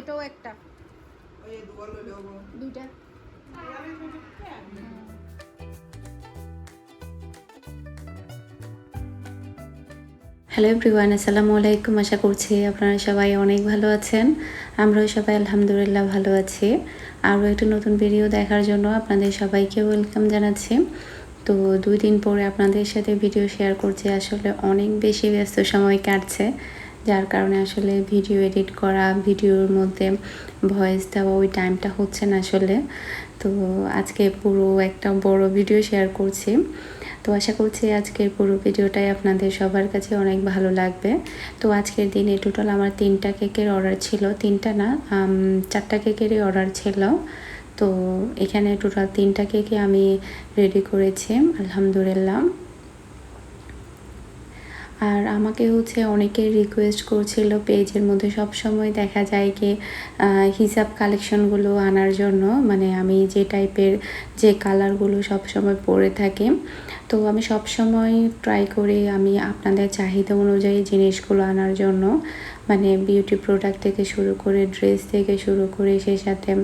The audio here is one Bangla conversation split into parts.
এটাও একটা। দুইটা। হ্যালো এভরিওয়ান আসসালামু আলাইকুম। আশা করছি আপনারা সবাই অনেক ভালো আছেন। আমরাও সবাই আলহামদুলিল্লাহ ভালো আছি। আরও একটি নতুন ভিডিও দেখার জন্য আপনাদের সবাইকে ওয়েলকাম জানাচ্ছি। তো দুই দিন পরে আপনাদের সাথে ভিডিও শেয়ার করছি আসলে অনেক বেশি ব্যস্ত সময় কাটছে। যার কারণে আসলে ভিডিও এডিট করা, ভিডিওর মধ্যে ভয়েস দেওয়া, ওই টাইমটা হচ্ছে না আসলে। তো আজকে পুরো একটা বড় ভিডিও শেয়ার করছি। তো আশা করছি আজকের পুরো ভিডিওটাই আপনাদের সবার কাছে অনেক ভালো লাগবে। তো আজকের দিনে টোটাল আমার তিনটা কেকের অর্ডার ছিল। তিনটা না চারটা কেকেরই অর্ডার ছিল। তো এখানে টোটাল তিনটা কেকে আমি রেডি করেছি, আলহামদুলিল্লাহ। আর আমাকে হচ্ছে অনেকে রিকোয়েস্ট করছিল পেজের মধ্যে। সব সময় দেখা যায় আহ, হিসাব কালেকশনগুলো আনার জন্য মানে আমি যে টাইপের যে কালারগুলো সব সময় পরে থাকি। তো আমি সব সময় ট্রাই করি আমি আপনাদের চাহিদা অনুযায়ী জিনিসগুলো আনার জন্য। মানে বিউটি প্রোডাক্ট থেকে শুরু করে ড্রেস থেকে শুরু করে সেই সাথে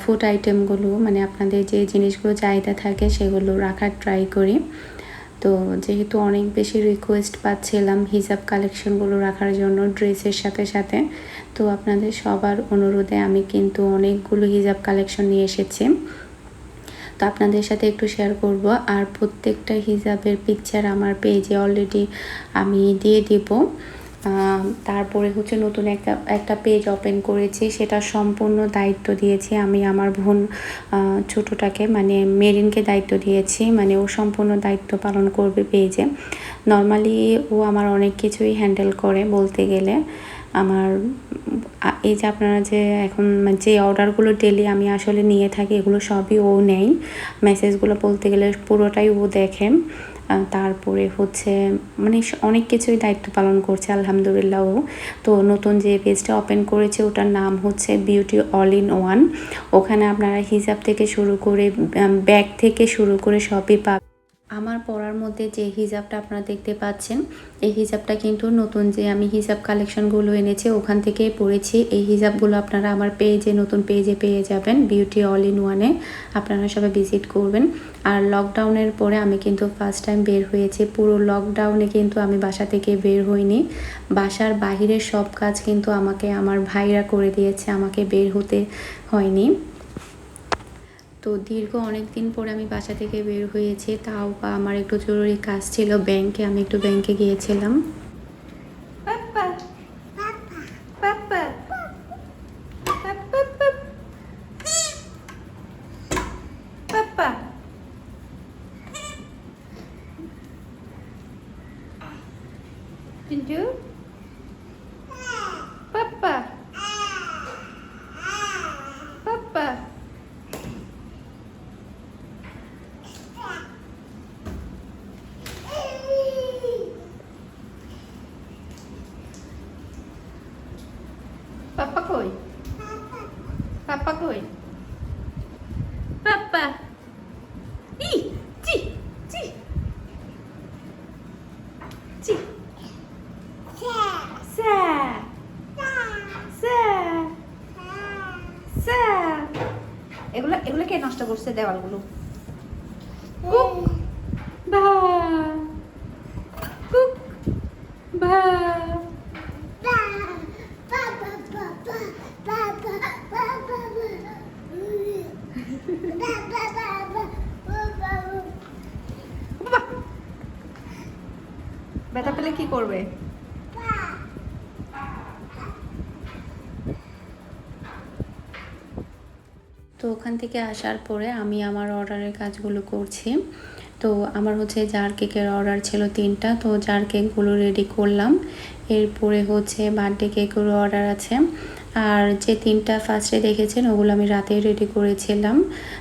ফুড আইটেমগুলো মানে আপনাদের যে জিনিসগুলো চাহিদা থাকে সেগুলো রাখার ট্রাই করি। তো যেহেতু অনেক বেশি রিকোয়েস্ট পাচ্ছিলাম হিজাব কালেকশনগুলো রাখার জন্য ড্রেসের সাথে সাথে, তো আপনাদের সবার অনুরোধে আমি কিন্তু অনেকগুলো হিজাব কালেকশন নিয়ে এসেছি। তো আপনাদের সাথে একটু শেয়ার করব, আর প্রত্যেকটা হিজাবের পিকচার আমার পেজে অলরেডি আমি দিয়ে দিব। তারপরে হচ্ছে নতুন একটা একটা পেজ ওপেন করেছি, সেটা সম্পূর্ণ দায়িত্ব দিয়েছি আমি আমার বোন ছোটোটাকে মানে মেরিনকে দায়িত্ব দিয়েছি মানে ও সম্পূর্ণ দায়িত্ব পালন করবে পেজে নর্মালি ও আমার অনেক কিছুই হ্যান্ডেল করে বলতে গেলে। আমার এই যে আপনারা যে এখন যে অর্ডারগুলো ডেলি আমি আসলে নিয়ে থাকি, এগুলো সবই ও নেই মেসেজগুলো বলতে গেলে পুরোটাই ও দেখে। তারপরে হচ্ছে মানে অনেক কিছুই দায়িত্ব পালন করছে, আলহামদুলিল্লাহ। ও তো নতুন যে পেজটা ওপেন করেছে, ওটার নাম হচ্ছে বিউটি অল ইন ওয়ান ওখানে আপনারা হিজাব থেকে শুরু করে ব্যাগ থেকে শুরু করে সবই পাবেন। আমার পড়ার মধ্যে যে হিজাবটা আপনারা দেখতে পাচ্ছেন, এই হিজাবটা কিন্তু নতুন যে আমি হিজাব কালেকশনগুলো এনেছি, ওখান থেকেই পড়েছি। এই হিজাবগুলো আপনারা আমার পেজে নতুন পেজে পেয়ে যাবেন বিউটি অল ইন ওয়ানে আপনারা সবাই ভিজিট করবেন। আর লকডাউনের পরে আমি কিন্তু ফার্স্ট টাইম বের হয়েছি। পুরো লকডাউনে কিন্তু আমি বাসা থেকে বের হইনি। বাসার বাহিরের সব কাজ কিন্তু আমাকে, আমার ভাইরা করে দিয়েছে, আমাকে বের হতে হয়নি। তো দীর্ঘ অনেক দিন পরে আমি বাসা থেকে বের হয়েছি, তাও বা আমার একটু জরুরি কাজ ছিল, ব্যাংকে, আমি একটু ব্যাংকে গিয়েছিলাম। করছে দেওয়ালগুলো কুক বা কুক বা বাবা ব্যথা পেলে কি করবে তো ওখান থেকে আসার পরে আমি আমার অর্ডারের কাজগুলো করছি। তো আমার হচ্ছে জার কেকের অর্ডার ছিল তিনটা, তো জার কেকগুলো রেডি করলাম। এরপরে হচ্ছে বার্থডে কেকেরও অর্ডার আছে। আর যে তিনটা ফার্স্টে দেখেছেন, ওগুলো আমি রাতে রেডি করেছিলাম।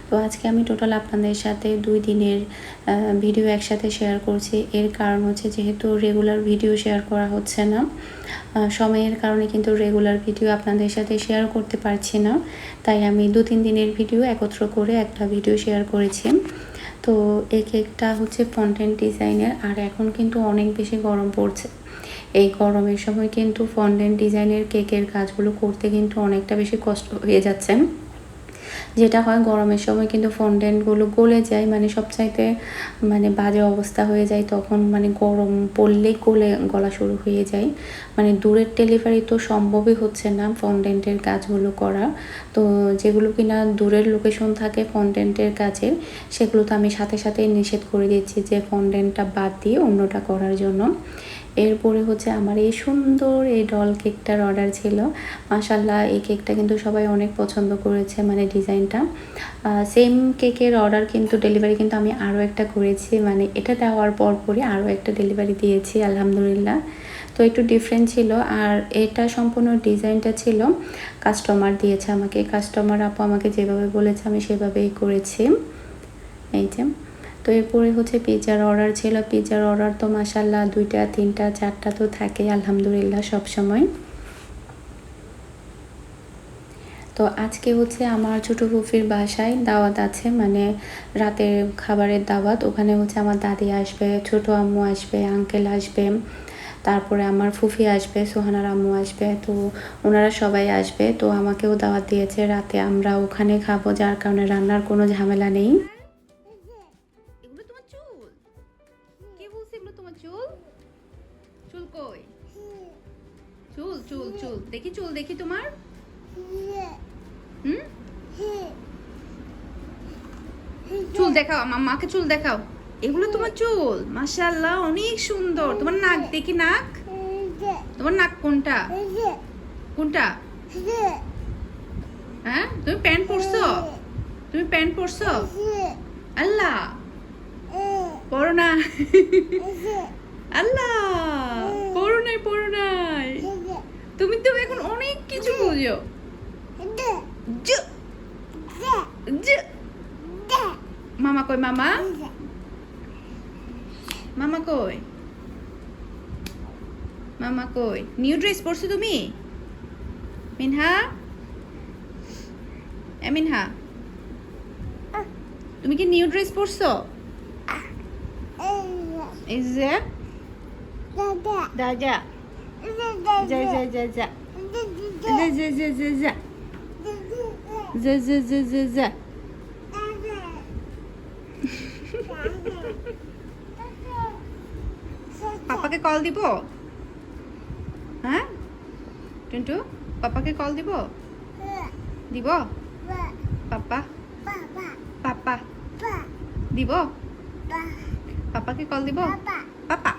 তো আজকে আমি টোটাল আপনাদের সাথে দুই দিনের ভিডিও একসাথে শেয়ার করছি। এর কারণ হচ্ছে যেহেতু রেগুলার ভিডিও শেয়ার করা হচ্ছে না সময়ের কারণে কিন্তু রেগুলার ভিডিও আপনাদের সাথে শেয়ার করতে পারছি না। তাই আমি দু, তিন দিনের ভিডিও একত্র করে একটা ভিডিও শেয়ার করেছি। তো এই কেকটা হচ্ছে ফন্টেন ডিজাইনের আর এখন কিন্তু অনেক বেশি গরম পড়ছে। এই গরমের সময় কিন্তু ফন্ডেন্ট ডিজাইনের কেকের কাজগুলো করতে কিন্তু অনেকটা বেশি কষ্ট হয়ে যাচ্ছে। যেটা হয় গরমের সময় কিন্তু ফন্ডেন্টগুলো গলে যায় মানে সবচাইতে মানে বাজে অবস্থা হয়ে যায় তখন মানে গরম পড়লেই গলে, গলা শুরু হয়ে যায়। মানে দূরের ডেলিভারি তো সম্ভবই হচ্ছে না ফন্ডেন্টের কাজগুলো করা। তো যেগুলো কিনা দূরের লোকেশন থাকে ফন্ডেন্টের কাজের সেগুলো তো আমি সাথে সাথে নিষেধ করে দিচ্ছি যে ফন্ডেন্টটা বাদ দিয়ে অন্যটা করার জন্য। এরপরে হচ্ছে আমার এই সুন্দর এই ডল কেকটার অর্ডার ছিল। মাসাল্লাহ এই কেকটা কিন্তু সবাই অনেক পছন্দ করেছে মানে ডিজাইনটা। সেম কেকের অর্ডার কিন্তু ডেলিভারি কিন্তু আমি আরও একটা করেছি মানে এটা দেওয়ার পর পরই আরও একটা ডেলিভারি দিয়েছি, আলহামদুলিল্লাহ। তো একটু ডিফারেন্ট ছিল, আর এটা সম্পূর্ণ ডিজাইনটা ছিল। কাস্টমার দিয়েছে আমাকে কাস্টমার আপু আমাকে যেভাবে বলেছে, আমি সেভাবেই করেছি। এই যে। তো এরপরে হচ্ছে পিৎজার অর্ডার ছিল। পিৎজার অর্ডার তো মাসাল্লাহ দুইটা, তিনটা, চারটা তো থাকে, আলহামদুলিল্লাহ সব সময়। তো আজকে হচ্ছে আমার ছোটো ফুফির বাসায় দাওয়াত আছে মানে রাতের খাবারের দাওয়াত। ওখানে হচ্ছে আমার দাদি আসবে, ছোট আম্মু আসবে, আঙ্কেল আসবে, তারপরে আমার ফুফি আসবে, সোহানার আম্মু আসবে, তো ওনারা সবাই আসবে। তো আমাকেও দাওয়াত দিয়েছে, রাতে আমরা ওখানে খাব, যার কারণে রান্নার কোনো ঝামেলা নেই। দেখি চুল দেখি তোমার? চুল দেখাও মাকে চুল দেখাও। এগুলো তোমার চুল, মাশাআল্লাহ, অনেক সুন্দর। তোমার নাক, দেখি নাক। তোমার নাক কোনটা? কোনটা? হ্যাঁ? তুমি প্যান্ট পরছো? তুমি প্যান্ট পরছো? আল্লাহ! পড়ো না। আল্লাহ! পড়ো নাই পড়ো নাই। তুমি তো এখন অনেক কিছু বুঝো। মামা কই মামা? মামা কই? মামা কই? নিউ ড্রেস পরছো তুমি? মিনহা? এ মিনহা? তুমি কি নিউ ড্রেস পরছো? এই যে। দা যা যা যা যা যা যা যা যা যা যা পাপাকে কল দিব? হ্যাঁ? টুন্টু, পাপাকে কল দিব? দিব? পাপা? পাপা? দিব? পাপাকে কল দিব? পাপা?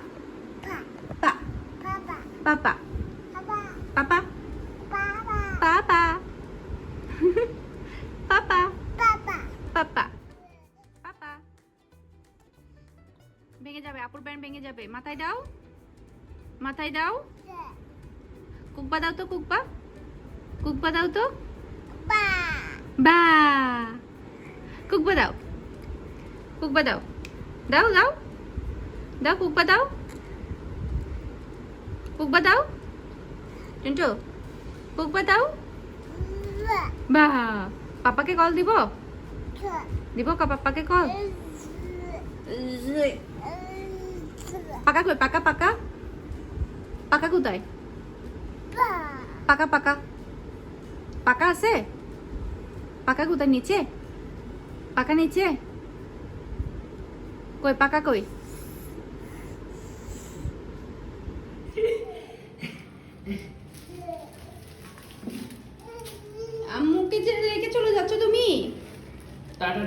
পাপা পাপা পাপা পাপা পাপা পাপা ভেঙে যাবে আপুর ব্যান্ড ভেঙে যাবে। মাথায় দাও। মাথায় দাও। কুকবা দাও তো কুকবা। কুকবা দাও তো। বা। কুকবা দাও। কুকবা দাও। দাও দাও। দাও কুকবা দাও। কুকবা দাও টিন্টু কুকবা দাও বা, পাপাকে কল দিব? দিব কা, পাপাকে কল পাকা কই, পাকা পাকা? পাকা কোথায়? পাকা পাকা। পাকা আছে? পাকা কোথায়, নিচে? পাকা নিচে? কই, পাকা কই আম্মুকে যে রেখে চলে যাচ্ছ তুমি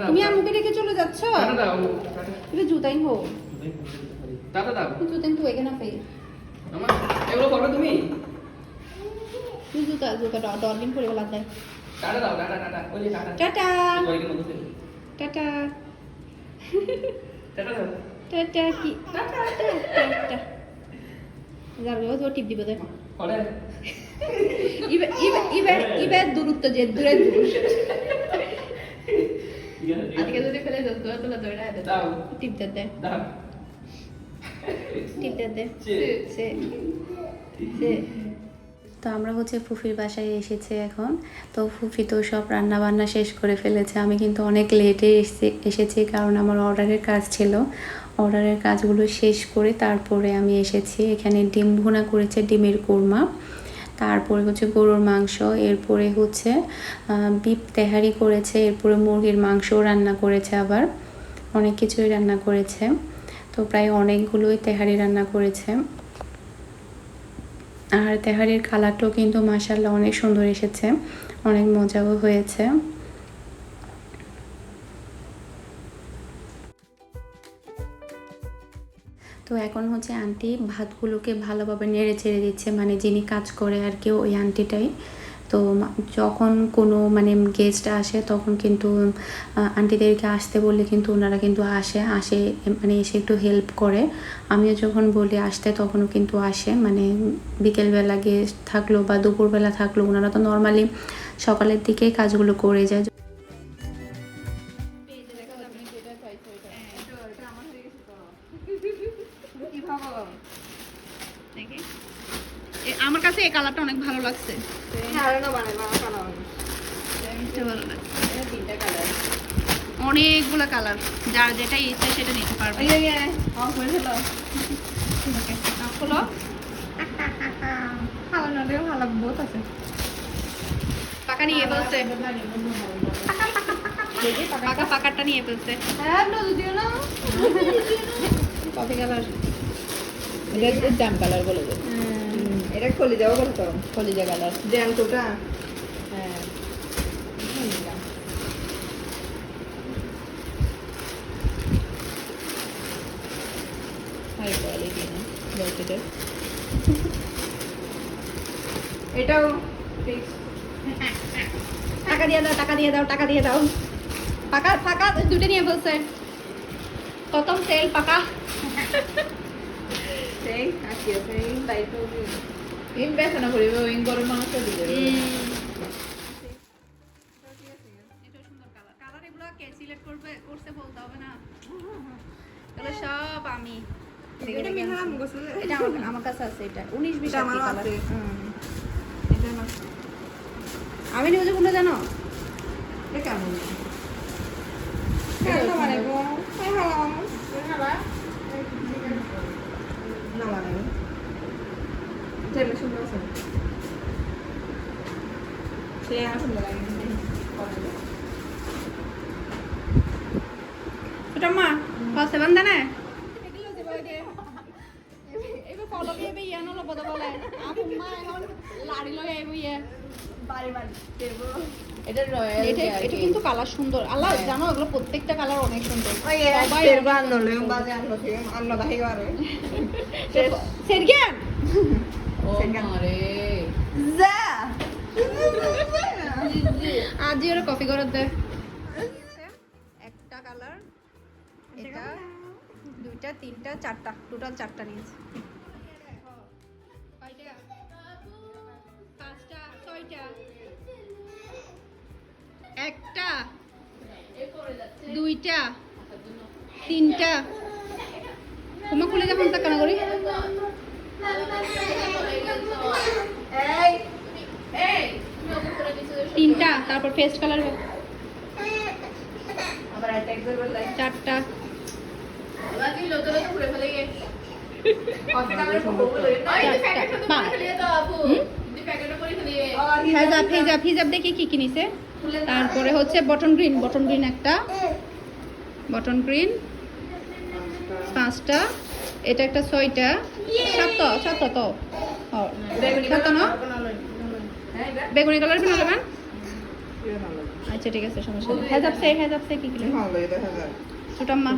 তুমি আম্মুকে রেখে চলে যাচ্ছ? তুমি জুতাই হো টাটা দাও। জুতাই তো এখানে ফেই আমার এগুলো করবে তুমি? তুই জুতা জুতা ডরবিন করে গলা দেয় টাটা দাও টাটা টাটা ওই যে টাটা। টাটা। ওইখানে মধ্যে ফেলো। টাটা। টাটা দাও। টাটা কি? টাটা। টাটা। যাবে ও টিপ দিব দেখ। করে ইবে ইবে ইবে ইবে দূরত্ব যে দূরে দূর। আজকে যদি ফেলে দাও তোরা তোলা দৌড়া দে দাও টিপ দে দে দাও টিপ দে দে সে সে সে তো আমরা হচ্ছে ফুফির বাসায় এসেছি এখন। তো ফুফি তো সব রান্না বান্না শেষ করে ফেলেছে। আমি কিন্তু অনেক লেটে এসে এসেছি কারণ আমার অর্ডারের কাজ ছিল। অর্ডারের কাজগুলো শেষ করে তারপরে আমি এসেছি। এখানে ডিম ভুনা করেছে ডিমের কোরমা। তারপরে হচ্ছে গরুর মাংস, এরপরে হচ্ছে বিপ তেহারি করেছে, এরপরে মুরগির মাংসও রান্না করেছে আবার। অনেক কিছুই রান্না করেছে। তো প্রায় অনেকগুলোই তেহারি রান্না করেছে। আর তেহারির কালারটাও কিন্তু মাসাল্লাহ অনেক সুন্দর এসেছে। অনেক মজাও হয়েছে। তো এখন হচ্ছে আন্টি ভাতগুলোকে ভালোভাবে নেড়ে ছেড়ে দিচ্ছে মানে যিনি কাজ করে আর কি ওই আন্টিটাই তো যখন কোনো মানে গেস্ট আসে তখন কিন্তু আন্টিদেরকে আসতে বললে কিন্তু ওনারা কিন্তু আসে আসে মানে এসে একটু হেল্প করে। আমিও যখন বলি আসতে তখনও কিন্তু আসে মানে বিকেলবেলা গেস্ট থাকল বা দুপুরবেলা থাকল, ওনারা তো নর্মালি সকালের দিকেই কাজগুলো করে যায়। দেখি। আমার কাছে এই কালারটা অনেক ভালো লাগছে। অনেকগুলো কালার যার যেটা ইচ্ছে সেটা নিতে পারবে। খোলো। পাকা নিয়ে ফেলছে। পাকা পাকারটা নিয়ে ফেলছে। কফি কালার এটা জাম কালার বলে এটা যাব বলো তো কলিজা কালার জ্যামটোটা হ্যাঁ। হাই কোয়ালিটি না বলতে এটাও টাকা দিয়ে দাও টাকা দিয়ে দাও টাকা দিয়ে দাও। পাকা ফাঁকা দুটো নিয়ে ফেলছে। প্রথম সেল পাকা। সেই আজকে সেই করিবে গরম দিবে সব আমি আমার আমার কাছে আছে এটা উনিশ বিশ আমি নিউজে কোনটা জানো এটা কেমন কেন মানে গো হ্যাঁ হ্যাঁ না এটা সুন্দর আছে। সে আমার সুন্দর লাগে ছোট মা পাশে বান্ধা না। এবার ফলো দিয়ে ইয়ানো লব দা বলে আপু মা এখন লাড়ি লই আইব ইয়ে। এটা এটা এটা কিন্তু কালার সুন্দর। আল্লাহ জানো এগুলো প্রত্যেকটা কালার অনেক সুন্দর. আজ ওরা কপি করে দে একটা কালার। এটা দুইটা তিনটা চারটা। টোটাল চারটা নিয়েছে। একটা দুইটা তিনটা। তোমার খুলে যখন তা কেন করি? তিনটা তারপর পেস্ট কালার চারটা। চারটা? হিজাব হিজাব হিজাব দেখি কি কি কিনিছে। তারপরে হচ্ছে বটন গ্রিন বটন গ্রিন একটা। বটন গ্রিন পাঁচটা। এটা একটা ছয়টা। সাতটা সাতটা তো। না? বেগুনি কালার কিনে নেবেন আচ্ছা ঠিক আছে সমস্যা নেই। হেজাব সে হেজাব সে কি হাজার ছোটাম্মা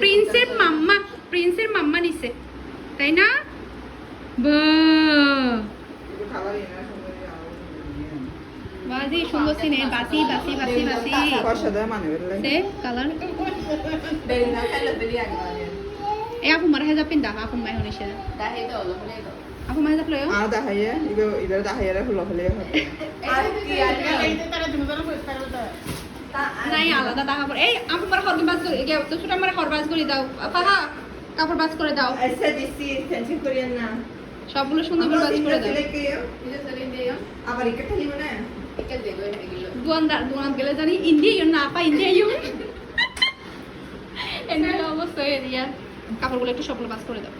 প্রিন্সের মাম্মা প্রিন্সের মাম্মা নিছে। তাই না? বা বাজি সুন্দর সিনে বাসি বাসি বাসি বাসি কষা দেয় বেরলে সে কালার। দেই না খাইলে বেরি আগে এ আপু মারা হেজাব পিন্দা আপু মাই হনিছে দাহে তো হলো বলে আপু মাই হেজাব লয় আর দেখাইয়ে ইবে ইবে দেখাইয়ে হলো হলে আর কি আর নাই আলাদা দেখা পড়ে এই আপু মারা হরগি বাস করে গে তো ছোট মারা হর করে দাও। পাহা কাপড় বাস করে দাও। দিছি করিয়েন না। সবগুলো সুন্দর করে বাস করে দাও। আবার ইকেটা লিব না? এটা দেবো এটা গিলো দুয়ানদার গেলে জানি ইন্ডিয়া ইউন না আপা ইন্ডিয়া ইউন এন্ড করে ইয়ার কাপড়গুলো একটু সবগুলো বাস করে দাও.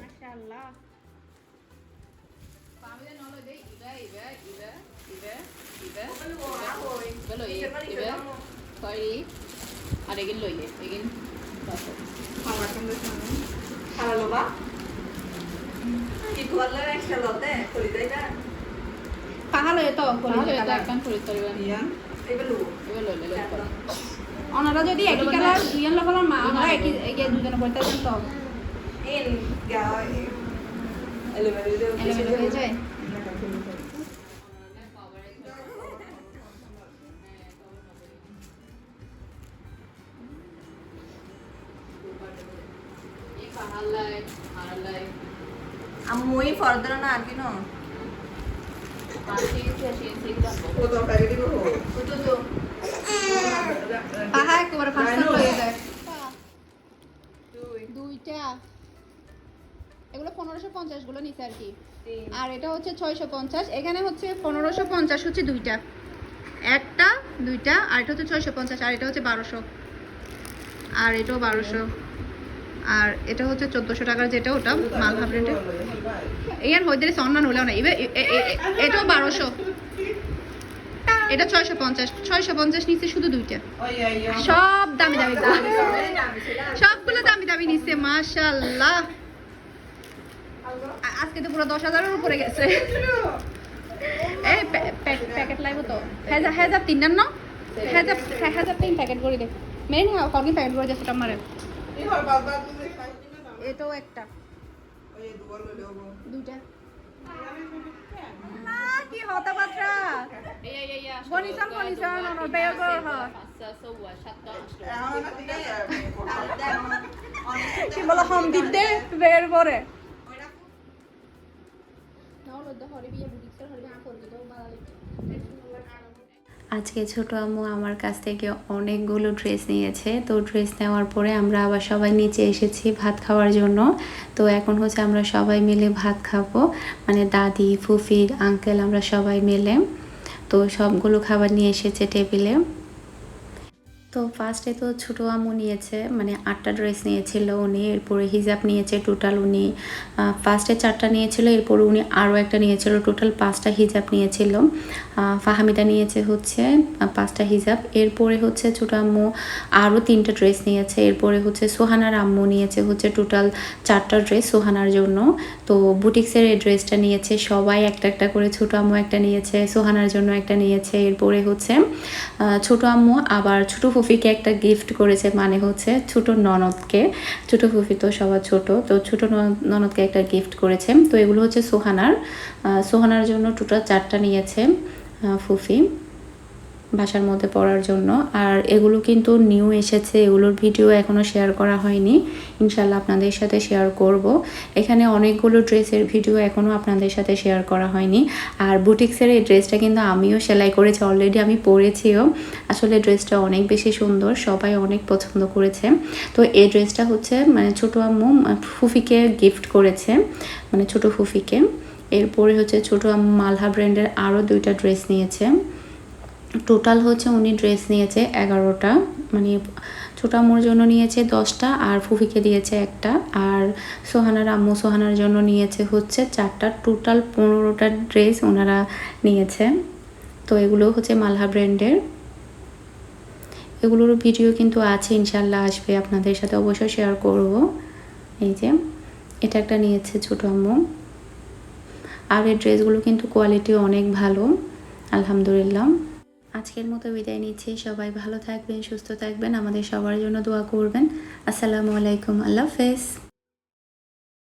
মাশাআল্লাহ। iba. Belo iya হয়ে হয়ে kulit teriban. Iya. Ibe lu. Iba lo lo lo. ওনারা যদি একই কালার দুইজন লোকের মা আমরা একই এগিয়ে দুজনে পড়তে দেন তো. এলোমেলো হয়ে যায় পাঁচটা হয়ে যায়। দুইটা। এগুলো পনেরোশো পঞ্চাশগুলো নিচে আর কি। আর এটা হচ্ছে ছয়শো পঞ্চাশ এখানে হচ্ছে পনেরোশো পঞ্চাশ হচ্ছে দুইটা। একটা দুইটা আর এটা হচ্ছে ছয়শো পঞ্চাশ আর এটা হচ্ছে বারোশো। আর এটাও বারোশো। আর এটা হচ্ছে চোদ্দোশো টাকার যেটা ওটা, মালহা ব্র্যান্ডের ইয়ার হইতে সন্মান হলেও না এবার এটাও বারোশো। এটা ছয়শো পঞ্চাশ। ছয়শো পঞ্চাশ নিচে শুধু দুইটা. সব দামি দামি সবগুলো দামি দামি নিচ্ছে মাশাল্লাহ আজকে তো পুরো দশ হাজারের উপরে গেছে। এই প্যা- প্যা- প্যাকেট লাগবে তো। হেজাব হেজাব তিনটার ন? হেজাব হেজাব তিন প্যাকেট করে দে। মেন হ্যাঁ প্যাকেট করে দিয়েছে আমার Ini এটাও একটা. দুইটা না কি হতা বাত্রা Iya iya iya. Bonisan, bonisan, ono beo go, ha. Passa sewa satu. Ah, na tinay. কি বলো বের আজকে ছোট আম্মু আমার কাছ থেকে অনেকগুলো ড্রেস নিয়েছে। তো ড্রেস নেওয়ার পরে আমরা আবার সবাই নিচে এসেছি ভাত খাওয়ার জন্য। তো এখন হচ্ছে আমরা সবাই মিলে ভাত খাব। মানে দাদি, ফুফি আঙ্কেল আমরা সবাই মিলে। তো সবগুলো খাবার নিয়ে এসেছে টেবিলে তো ফার্স্টে তো ছোটো আমু নিয়েছে মানে আটটা ড্রেস নিয়েছিল উনি এরপরে হিজাব নিয়েছে টোটাল উনি ফার্স্টে চারটা নিয়েছিল এরপরে উনি আরও একটা নিয়েছিল টোটাল পাঁচটা হিজাব নিয়েছিল। আহ, ফাহামিদা নিয়েছে হচ্ছে পাঁচটা হিজাব এরপরে হচ্ছে ছোটো আম্মু আরও তিনটা ড্রেস নিয়েছে এরপরে হচ্ছে সোহানার আম্মু নিয়েছে হচ্ছে টোটাল চারটা ড্রেস সোহানার জন্য। তো বুটিক্সের ড্রেসটা নিয়েছে সবাই, একটা একটা করে ছোটো আম্মু একটা নিয়েছে, সোহানার জন্য একটা নিয়েছে, এরপরে হচ্ছে ছোট আম্মু আবার ছোট ফুফিকে একটা গিফট করেছে মানে হচ্ছে ছোট ননদকে। ছোট ফুফি তো সবার ছোট, তো ছোট ননদ- ননদকে একটা গিফট করেছে। তো এগুলো হচ্ছে সোহানার সোহানার জন্য টোটাল চারটা নিয়েছে ফুফি। বাসার মধ্যে পড়ার জন্য। আর এগুলো কিন্তু নিউ এসেছে, এগুলোর ভিডিও এখনও শেয়ার করা হয়নি। ইনশাল্লাহ আপনাদের সাথে শেয়ার করব। এখানে অনেকগুলো ড্রেসের ভিডিও এখনও আপনাদের সাথে শেয়ার করা হয়নি। আর বুটিক্সের এই ড্রেসটা কিন্তু আমিও সেলাই করেছি অলরেডি আমি পরেছিও। আসলে ড্রেসটা অনেক বেশি সুন্দর, সবাই অনেক পছন্দ করেছে। তো এই ড্রেসটা হচ্ছে মানে ছোটো আম্মু ফুফিকে গিফট করেছে মানে ছোট ফুফিকে। এরপরে হচ্ছে ছোটো আম্মু মালহা ব্র্যান্ডের আরও দুইটা ড্রেস নিয়েছে। টোটাল হচ্ছে উনি ড্রেস নিয়েছে এগারোটা। মানে ছোটো আম্মুর জন্য নিয়েছে দশটা আর ফুফিকে দিয়েছে একটা। আর সোহানার আম্মু সোহানার জন্য নিয়েছে হচ্ছে চারটা। টোটাল পনেরোটা ড্রেস ওনারা নিয়েছে। তো এগুলো হচ্ছে মালহা ব্র্যান্ডের। এগুলোর ভিডিও কিন্তু আছে, ইনশাল্লাহ আসবে। আপনাদের সাথে অবশ্যই শেয়ার করব। এই যে, এটা একটা নিয়েছে ছোটো আম্মু। আর এই ড্রেসগুলো কিন্তু কোয়ালিটি অনেক ভালো, আলহামদুলিল্লাহ। আজকের মতো বিদায় নিচ্ছি। সবাই ভালো থাকবেন, সুস্থ থাকবেন। আমাদের সবার জন্য দোয়া করবেন। আসসালামু আলাইকুম। আল্লাহ হাফেজ।